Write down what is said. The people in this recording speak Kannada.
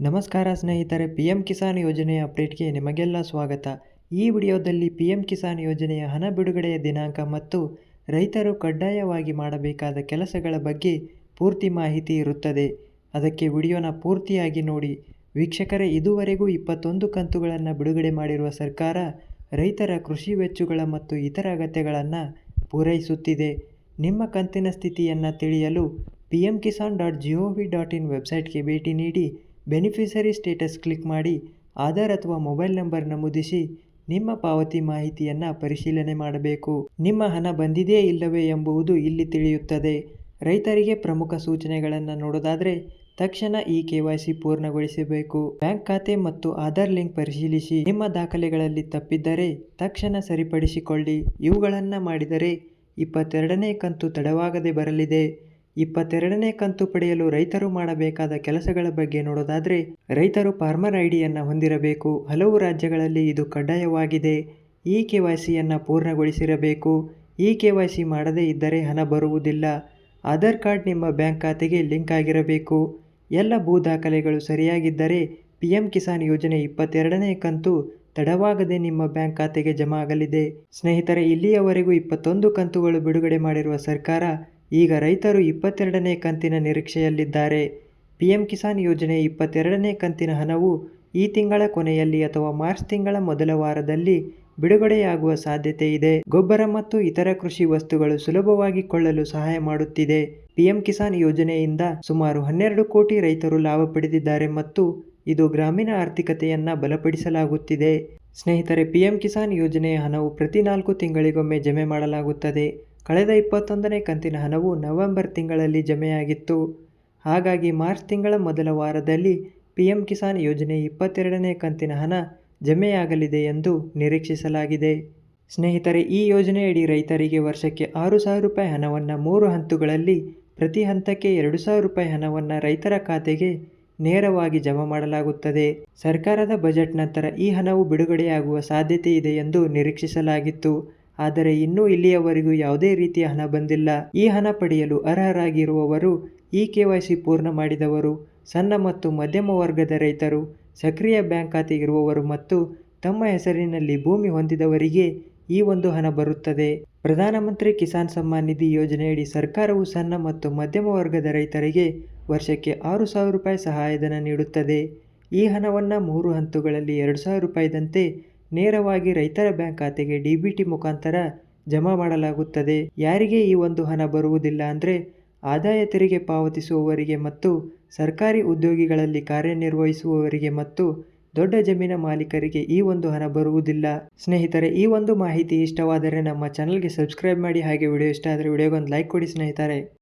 ನಮಸ್ಕಾರ ಸ್ನೇಹಿತರೆ ಪಿ ಎಂ ಕಿಸಾನ್ ಯೋಜನೆಯ ಅಪ್ಡೇಟ್ಗೆ ನಿಮಗೆಲ್ಲ ಸ್ವಾಗತ. ಈ ವಿಡಿಯೋದಲ್ಲಿ ಪಿ ಎಂ ಕಿಸಾನ್ ಯೋಜನೆಯ ಹಣ ಬಿಡುಗಡೆಯ ದಿನಾಂಕ ಮತ್ತು ರೈತರು ಕಡ್ಡಾಯವಾಗಿ ಮಾಡಬೇಕಾದ ಕೆಲಸಗಳ ಬಗ್ಗೆ ಪೂರ್ತಿ ಮಾಹಿತಿ ಇರುತ್ತದೆ. ಅದಕ್ಕೆ ವಿಡಿಯೋನ ಪೂರ್ತಿಯಾಗಿ ನೋಡಿ. ವೀಕ್ಷಕರೇ, ಇದುವರೆಗೂ ಇಪ್ಪತ್ತೊಂದು ಕಂತುಗಳನ್ನು ಬಿಡುಗಡೆ ಮಾಡಿರುವ ಸರ್ಕಾರ ರೈತರ ಕೃಷಿ ವೆಚ್ಚಗಳ ಮತ್ತು ಇತರ ಅಗತ್ಯಗಳನ್ನು ಪೂರೈಸುತ್ತಿದೆ. ನಿಮ್ಮ ಕಂತಿನ ಸ್ಥಿತಿಯನ್ನು ತಿಳಿಯಲು P M Kisan dot G V dot in ವೆಬ್ಸೈಟ್ಗೆ ಭೇಟಿ ನೀಡಿ ಬೆನಿಫಿಷರಿ ಸ್ಟೇಟಸ್ ಕ್ಲಿಕ್ ಮಾಡಿ ಆಧಾರ್ ಅಥವಾ ಮೊಬೈಲ್ ನಂಬರ್ ನಮೂದಿಸಿ ನಿಮ್ಮ ಪಾವತಿ ಮಾಹಿತಿಯನ್ನು ಪರಿಶೀಲನೆ ಮಾಡಬೇಕು. ನಿಮ್ಮ ಹಣ ಬಂದಿದೆಯೇ ಇಲ್ಲವೇ ಎಂಬುದು ಇಲ್ಲಿ ತಿಳಿಯುತ್ತದೆ. ರೈತರಿಗೆ ಪ್ರಮುಖ ಸೂಚನೆಗಳನ್ನು ನೋಡೋದಾದರೆ ತಕ್ಷಣ ಈ ಕೆ ವೈ ಸಿ ಪೂರ್ಣಗೊಳಿಸಬೇಕು. ಬ್ಯಾಂಕ್ ಖಾತೆ ಮತ್ತು ಆಧಾರ್ ಲಿಂಕ್ ಪರಿಶೀಲಿಸಿ. ನಿಮ್ಮ ದಾಖಲೆಗಳಲ್ಲಿ ತಪ್ಪಿದ್ದರೆ ತಕ್ಷಣ ಸರಿಪಡಿಸಿಕೊಳ್ಳಿ. ಇವುಗಳನ್ನು ಮಾಡಿದರೆ ಇಪ್ಪತ್ತೆರಡನೇ ಕಂತು ತಡವಾಗದೆ ಬರಲಿದೆ. ಇಪ್ಪತ್ತೆರಡನೇ ಕಂತು ಪಡೆಯಲು ರೈತರು ಮಾಡಬೇಕಾದ ಕೆಲಸಗಳ ಬಗ್ಗೆ ನೋಡೋದಾದರೆ, ರೈತರು ಫಾರ್ಮರ್ ಐಡಿಯನ್ನು ಹೊಂದಿರಬೇಕು. ಹಲವು ರಾಜ್ಯಗಳಲ್ಲಿ ಇದು ಕಡ್ಡಾಯವಾಗಿದೆ. ಈ ಕೆ ವೈ ಸಿಯನ್ನು ಪೂರ್ಣಗೊಳಿಸಿರಬೇಕು. ಈ ಕೆ ವೈ ಸಿ ಮಾಡದೇ ಇದ್ದರೆ ಹಣ ಬರುವುದಿಲ್ಲ. ಆಧಾರ್ ಕಾರ್ಡ್ ನಿಮ್ಮ ಬ್ಯಾಂಕ್ ಖಾತೆಗೆ ಲಿಂಕ್ ಆಗಿರಬೇಕು. ಎಲ್ಲ ಭೂ ದಾಖಲೆಗಳು ಸರಿಯಾಗಿದ್ದರೆ ಪಿ ಎಂ ಕಿಸಾನ್ ಯೋಜನೆ ಇಪ್ಪತ್ತೆರಡನೇ ಕಂತು ತಡವಾಗದೆ ನಿಮ್ಮ ಬ್ಯಾಂಕ್ ಖಾತೆಗೆ ಜಮಾ ಆಗಲಿದೆ. ಸ್ನೇಹಿತರೆ, ಇಲ್ಲಿಯವರೆಗೂ ಇಪ್ಪತ್ತೊಂದು ಕಂತುಗಳು ಬಿಡುಗಡೆ ಮಾಡಿರುವ ಸರ್ಕಾರ ಈಗ ರೈತರು ಇಪ್ಪತ್ತೆರಡನೇ ಕಂತಿನ ನಿರೀಕ್ಷೆಯಲ್ಲಿದ್ದಾರೆ. ಪಿಎಂ ಕಿಸಾನ್ ಯೋಜನೆ ಇಪ್ಪತ್ತೆರಡನೇ ಕಂತಿನ ಹಣವು ಈ ತಿಂಗಳ ಕೊನೆಯಲ್ಲಿ ಅಥವಾ ಮಾರ್ಚ್ ತಿಂಗಳ ಮೊದಲ ವಾರದಲ್ಲಿ ಬಿಡುಗಡೆಯಾಗುವ ಸಾಧ್ಯತೆ ಇದೆ. ಗೊಬ್ಬರ ಮತ್ತು ಇತರ ಕೃಷಿ ವಸ್ತುಗಳು ಸುಲಭವಾಗಿ ಕೊಳ್ಳಲು ಸಹಾಯ ಮಾಡುತ್ತಿದೆ. ಪಿಎಂ ಕಿಸಾನ್ ಯೋಜನೆಯಿಂದ ಸುಮಾರು ಹನ್ನೆರಡು ಕೋಟಿ ರೈತರು ಲಾಭ ಪಡೆದಿದ್ದಾರೆ ಮತ್ತು ಇದು ಗ್ರಾಮೀಣ ಆರ್ಥಿಕತೆಯನ್ನು ಬಲಪಡಿಸಲಾಗುತ್ತಿದೆ. ಸ್ನೇಹಿತರೆ, ಪಿಎಂ ಕಿಸಾನ್ ಯೋಜನೆಯ ಹಣವು ಪ್ರತಿ ನಾಲ್ಕು ತಿಂಗಳಿಗೊಮ್ಮೆ ಜಮೆ ಮಾಡಲಾಗುತ್ತದೆ. ಕಳೆದ ಇಪ್ಪತ್ತೊಂದನೇ ಕಂತಿನ ಹಣವು ನವೆಂಬರ್ ತಿಂಗಳಲ್ಲಿ ಜಮೆಯಾಗಿತ್ತು. ಹಾಗಾಗಿ ಮಾರ್ಚ್ ತಿಂಗಳ ಮೊದಲ ವಾರದಲ್ಲಿ ಪಿ ಎಂ ಕಿಸಾನ್ ಯೋಜನೆ ಇಪ್ಪತ್ತೆರಡನೇ ಕಂತಿನ ಹಣ ಜಮೆಯಾಗಲಿದೆ ಎಂದು ನಿರೀಕ್ಷಿಸಲಾಗಿದೆ. ಸ್ನೇಹಿತರೆ, ಈ ಯೋಜನೆಯಡಿ ರೈತರಿಗೆ ವರ್ಷಕ್ಕೆ ಆರು ಸಾವಿರ ರೂಪಾಯಿ ಹಣವನ್ನು ಮೂರು ಹಂತಗಳಲ್ಲಿ ಪ್ರತಿ ಹಂತಕ್ಕೆ ಎರಡು ಸಾವಿರ ರೂಪಾಯಿ ಹಣವನ್ನು ರೈತರ ಖಾತೆಗೆ ನೇರವಾಗಿ ಜಮಾ ಮಾಡಲಾಗುತ್ತದೆ. ಸರ್ಕಾರದ ಬಜೆಟ್ ನಂತರ ಈ ಹಣವು ಬಿಡುಗಡೆಯಾಗುವ ಸಾಧ್ಯತೆ ಇದೆ ಎಂದು ನಿರೀಕ್ಷಿಸಲಾಗಿತ್ತು. ಆದರೆ ಇನ್ನೂ ಇಲ್ಲಿಯವರೆಗೂ ಯಾವುದೇ ರೀತಿಯ ಹಣ ಬಂದಿಲ್ಲ. ಈ ಹಣ ಪಡೆಯಲು ಅರ್ಹರಾಗಿರುವವರು ಇ ಕೆ ವೈ ಸಿ ಪೂರ್ಣ ಮಾಡಿದವರು, ಸಣ್ಣ ಮತ್ತು ಮಧ್ಯಮ ವರ್ಗದ ರೈತರು, ಸಕ್ರಿಯ ಬ್ಯಾಂಕ್ ಖಾತೆ ಇರುವವರು ಮತ್ತು ತಮ್ಮ ಹೆಸರಿನಲ್ಲಿ ಭೂಮಿ ಹೊಂದಿದವರಿಗೆ ಈ ಒಂದು ಹಣ ಬರುತ್ತದೆ. ಪ್ರಧಾನಮಂತ್ರಿ ಕಿಸಾನ್ ಸಮ್ಮಾನ್ ನಿಧಿ ಯೋಜನೆಯಡಿ ಸರ್ಕಾರವು ಸಣ್ಣ ಮತ್ತು ಮಧ್ಯಮ ವರ್ಗದ ರೈತರಿಗೆ ವರ್ಷಕ್ಕೆ ಆರು ಸಾವಿರ ರೂಪಾಯಿ ಸಹಾಯಧನ ನೀಡುತ್ತದೆ. ಈ ಹಣವನ್ನು ಮೂರು ಹಂತಗಳಲ್ಲಿ ಎರಡು ಸಾವಿರ ರೂಪಾಯಿದಂತೆ ನೇರವಾಗಿ ರೈತರ ಬ್ಯಾಂಕ್ ಖಾತೆಗೆ ಡಿ ಬಿ ಟಿ ಮುಖಾಂತರ ಜಮಾ ಮಾಡಲಾಗುತ್ತದೆ. ಯಾರಿಗೆ ಈ ಒಂದು ಹಣ ಬರುವುದಿಲ್ಲ ಅಂದರೆ ಆದಾಯ ತೆರಿಗೆ ಪಾವತಿಸುವವರಿಗೆ ಮತ್ತು ಸರ್ಕಾರಿ ಉದ್ಯೋಗಿಗಳಲ್ಲಿ ಕಾರ್ಯನಿರ್ವಹಿಸುವವರಿಗೆ ಮತ್ತು ದೊಡ್ಡ ಜಮೀನ ಮಾಲೀಕರಿಗೆ ಈ ಒಂದು ಹಣ ಬರುವುದಿಲ್ಲ. ಸ್ನೇಹಿತರೆ, ಈ ಒಂದು ಮಾಹಿತಿ ಇಷ್ಟವಾದರೆ ನಮ್ಮ ಚಾನಲ್ಗೆ ಸಬ್ಸ್ಕ್ರೈಬ್ ಮಾಡಿ ಹಾಗೆ ವಿಡಿಯೋ ಇಷ್ಟ ಆದರೆ ವಿಡಿಯೋಗೊಂದು ಲೈಕ್ ಕೊಡಿ ಸ್ನೇಹಿತರೆ.